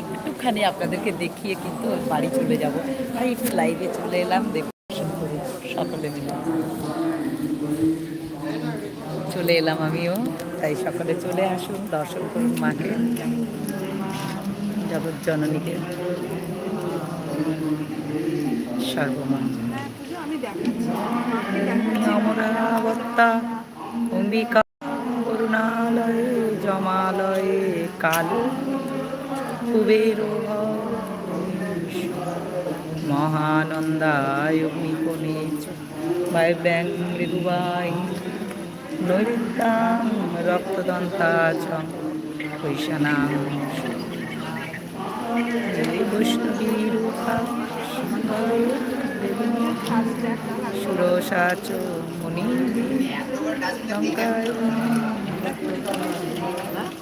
একটুখানি আপনাদেরকে দেখিয়ে কিন্তু বাড়ি চলে যাব। আর একটু লাইভে চলে এলাম, দেখুন সকলে মিলে। চলে এলাম আমিও, তাই সকলে চলে আসুন, দর্শন করুন মাকে জগৎ জননীকে সর্বমা অমরাবত্তা অম্বিকা করুণালয়ে জমালয়ে, কালো। কুবের মহানন্দায় বাই ব্যাং মৃদুবাই নৈতাং রক্তদন্তা চ কৈশানাং বৈষ্ণবী রূপা সুরসা মুনি লঙ্কায়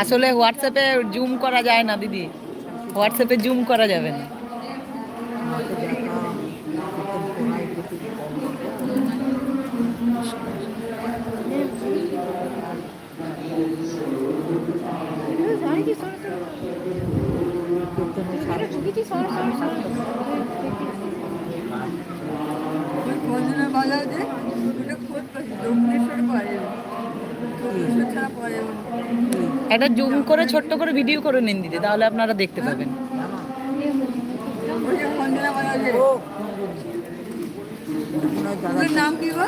আসলে হোয়াটসঅ্যাপে জুম করা যায় না দিদি। হোয়াটসঅ্যাপে জুম করা যাবে না। বন্ধুরা বলা যে ওটা খোঁজ পাচ্ছি দক্ষিণেশ্বর পরে দক্ষিণেশ্বর ছাড়া পরে একটা জুম করে ছোট্ট করে ভিডিও করে নিন দিদি তাহলে আপনারা দেখতে পাবেন। ওই খঞ্জনা বলা যে ওর নাম কি গো?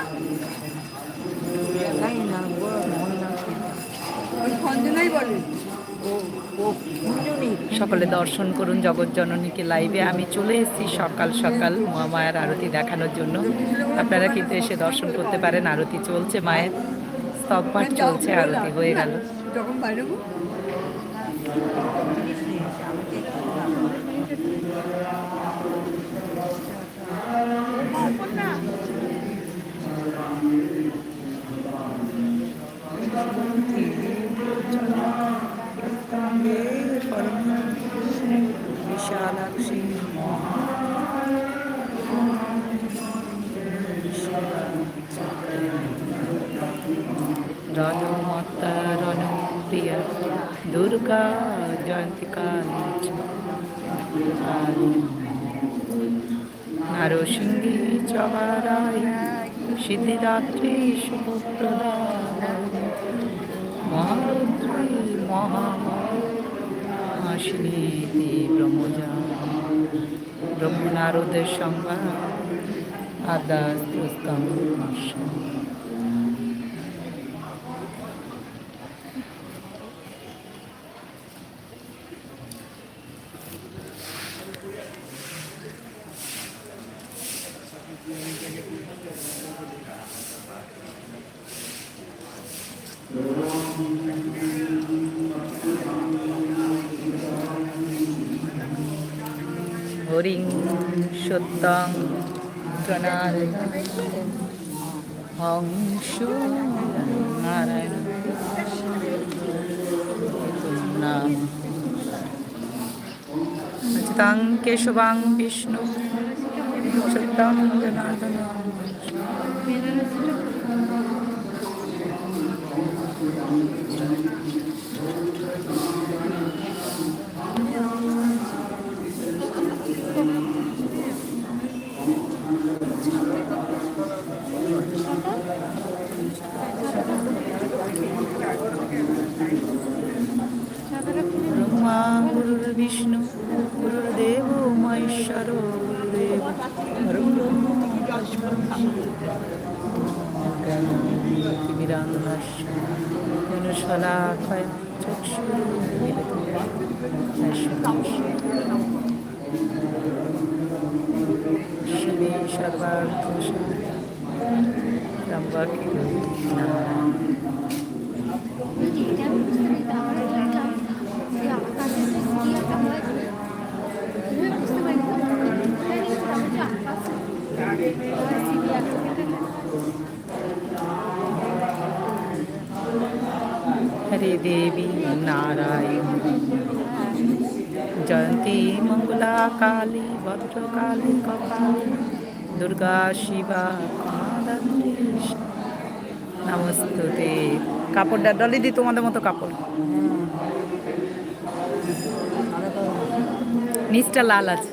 ওই খঞ্জনাই বলে। সকলে দর্শন করুন জগৎ জননীকে লাইভে আমি চলে এসেছি সকাল সকাল মহামায়ার আরতি দেখানোর জন্য। আপনারা কিন্তু এসে দর্শন করতে পারেন, আরতি চলছে, মায়ের স্তবপাঠ চলছে, আরতি হয়ে গেল। দুর্গা জয়ন্তী কালী নারসিংহী চবারায় সিদ্ধিদাত্রী শুভপ্রদা মহারুদ্রী মহাশিনীতি ব্রহ্মজা ব্রহ্মনারদের সংবাদ আদাস্তম হরিং সত্যং প্রণাল হংস নারায়ণ নাম। কেশবাং বিষ্ণু সত্যং জনার্দন। ব্রহ্মা গুরুর্বিষ্ণু গুরুর্দেব মহেশ্বর গুরুদেব। পরম ব্রহ্ম শলাকয় শিবে সর্বার্থ ত্রম্বকে নারায়ণ हरे देवी नारायण। जयंती मंगला काली भद्र काली कपाली। दुर्गा शिवा নমস্তে কাপড়টা ডলি দি তোমাদের মতো কাপড়। নিচটা লাল আছে।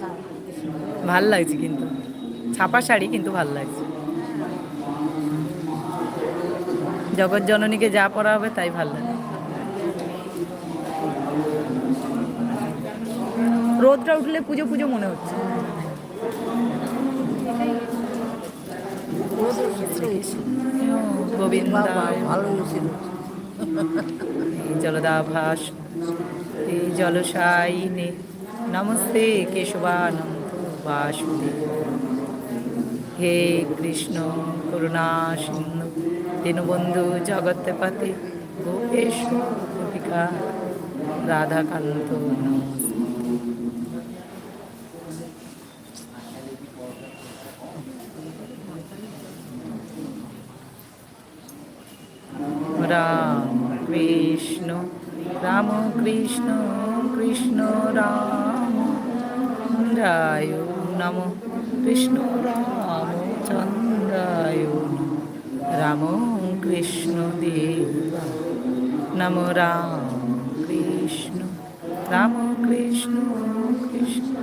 ভালো লাগছে কিন্তু। ছাপা শাড়ি কিন্তু ভালো লাগছে। জগৎ জননীকে যা পরা হবে তাই ভালো লাগে রোদটা উঠলে পুজো পুজো মনে হচ্ছে। গোবিন্দ। জলদাভাস, এই জলসাইনে নমস্তে কেশবানন্দ বাসুদেব। হে কৃষ্ণ, করুণা, সিন্ধু, দীনবন্ধু, জগৎপতে গোপেশ গোপিকা রাধাকান্ত রাম কৃষ্ণ রাম কৃষ্ণ কৃষ্ণ রাম চন্দ্রায় নম। কৃষ্ণ রাম। চন্দ্রায় রাম কৃষ্ণ দেব নম রাম কৃষ্ণ রাম কৃষ্ণ কৃষ্ণ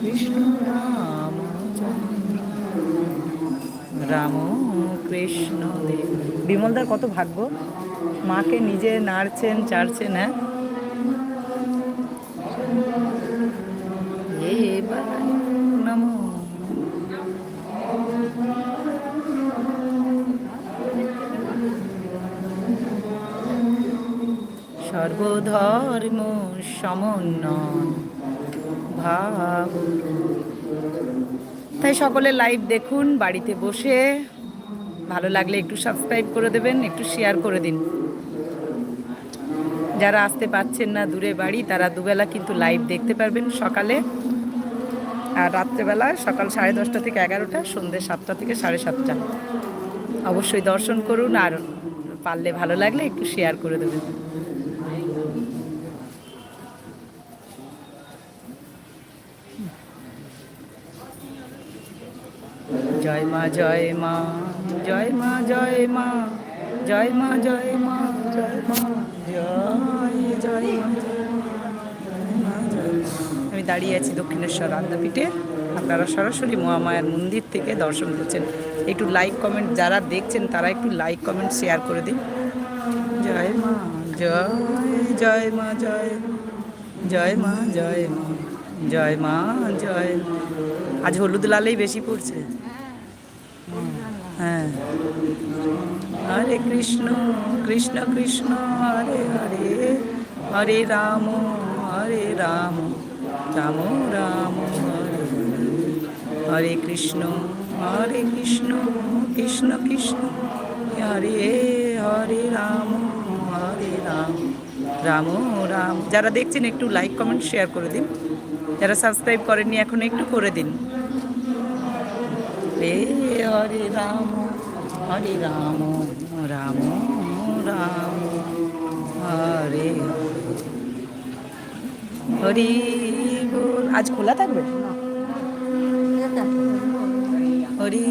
কৃষ্ণ রাম চন্দ্র রাম কৃষ্ণ দেব বিমলদার কত ভাগ্য? মাকে নিজে নাড়ছেন, চাড়ছেন হ্যাঁ? সর্বধর্ম সমন্বয় ভাব তাই সকলে লাইভ দেখুন, বাড়িতে বসে। ভালো লাগলে একটু সাবস্ক্রাইব করে দেবেন, একটু শেয়ার করে দিন। যারা আসতে পাচ্ছেন না দূরে বাড়ি, তারা দুবেলা কিন্তু লাইভ দেখতে পারবেন সকালে। আর রাত্রেবেলা সকাল সাড়ে দশটা থেকে এগারোটা, সন্ধ্যে সাতটা থেকে সাড়ে সাতটা অবশ্যই দর্শন করুন আর পারলে ভালো লাগলে একটু শেয়ার করে দেবেন জয় মা জয় মা জয় মা জয় মা জয় মা জয় মা জয় মা, জয় জয় মা। আমি দাঁড়িয়ে আছি দক্ষিণেশ্বর আদ্যাপীঠে আপনারা সরাসরি মহামায়ার মন্দির থেকে দর্শন করছেন। একটু লাইক কমেন্ট যারা দেখছেন, তারা একটু লাইক কমেন্ট শেয়ার করে দিন। জয় মা, জয় জয় মা, জয় জয় মা জয় মা জয় মা, জয়। আজ হলুদ লালেই বেশি পড়ছে। হ্যাঁ। হরে কৃষ্ণ কৃষ্ণ কৃষ্ণ, হরে হরে হরে রাম হরে রাম। রাম রাম, হরে কৃষ্ণ হরে কৃষ্ণ কৃষ্ণ কৃষ্ণ। হরে হরে রাম হরে রাম রাম রাম। যারা দেখছেন একটু লাইক কমেন্ট শেয়ার করে দিন। যারা সাবস্ক্রাইব করেননি, এখন একটু করে দিন। হে হরে রাম হরে রাম রাম রাম, হরে হরি আজ খোলা থাকবে? হরি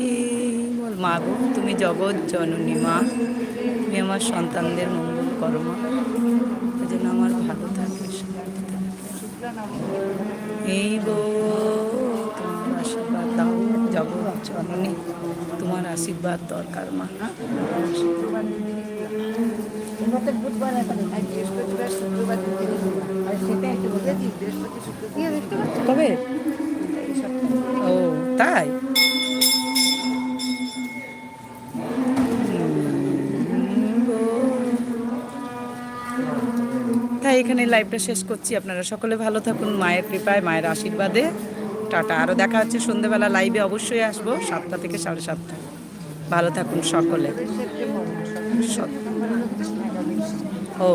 বল মা গো, তুমি জগৎ জননী মা। তুমি আমার সন্তানদের মঙ্গল করো মা। যেন আমার ভালো থাকে শান্তি থাকে। এই গো, তোমার আশীর্বাদ দাও। জগৎ জননী, তোমার আশীর্বাদ দরকার মা। কবে ও তাই তাই এখানে লাইভটা শেষ করছি আপনারা সকলে ভালো থাকুন মায়ের কৃপায় মায়ের আশীর্বাদে। টাটা আরও দেখা হচ্ছে সন্ধেবেলা লাইভে অবশ্যই আসব সাতটা থেকে সাড়ে সাতটা। ভালো থাকুন সকলে। ও।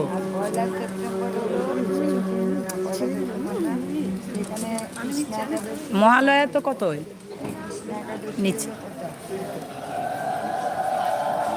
মহালয়া তো কত নিচে।